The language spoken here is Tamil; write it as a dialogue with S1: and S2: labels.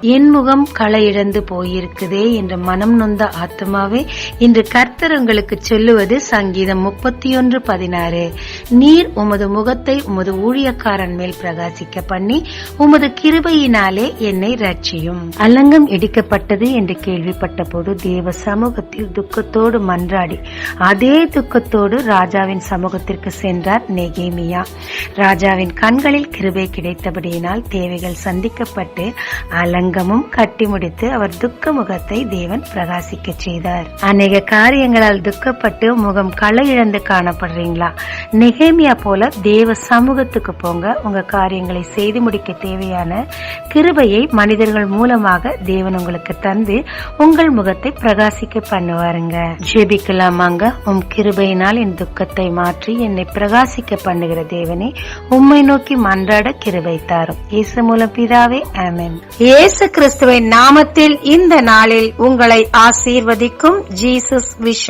S1: என் முகம் களை இழந்து போயிருக்குதே என்று மனம் நொந்த ஆத்மாவே இன்று கர்த்தர் உங்களுக்கு சொல்லுவது சங்கீதம் முப்பத்தி ஒன்று பதினாறு. நீர் உமது முகத்தை உமது ஊழியக்காரன் மேல் பிரகாசிக்க பண்ணி உமது கிருபையினாலே என்னை ரட்சியும் அலங்கம் இடிக்கப்பட்டது என்று கேள்விப்பட்ட போது தேவ சமூகத்தில் துக்கத்தோடு மன்றாடி அதே துக்கத்தோடு ராஜாவின் சமூகத்திற்கு சென்றார் நெகேமியா. ராஜாவின் கண்களில் கிருபை கிடைத்தபடியினால் தேவைகள் சந்திக்கப்பட்டு அலங்கமும் கட்டி முடித்து அவர் துக்க முகத்தை தேவன் பிரகாசிக்க செய்தார். அநேக காரியங்களால் துக்கப்பட்டு முகம் களை இழந்து காணப்படுறீங்களா? நெகேமியா போல தேவ சமூகத்துக்கு போங்க. உங்க காரியங்களை செய்து முடிக்க தேவையான கிருபையை மனிதர்கள் மூலமாக தேவன் உங்களுக்கு தந்து உங்கள் முகத்தை பிரகாசிக்க பண்ணுவாருங்க. ஜெபிக்கலாமாங்க? உம் கிருபையினால் என் துக்கத்தை மாற்றி என்னை பிரகாசிக்க பண்ணுகிற தேவனே உம்மை நோக்கி மன்றாட கிருவை தாரும் இயேசு மூலம் பிதாவே ஆமேன். இயேசு கிறிஸ்துவின் நாமத்தில் இந்த நாளில் உங்களை ஆசீர்வதிக்கும் ஜீசஸ் விஷன்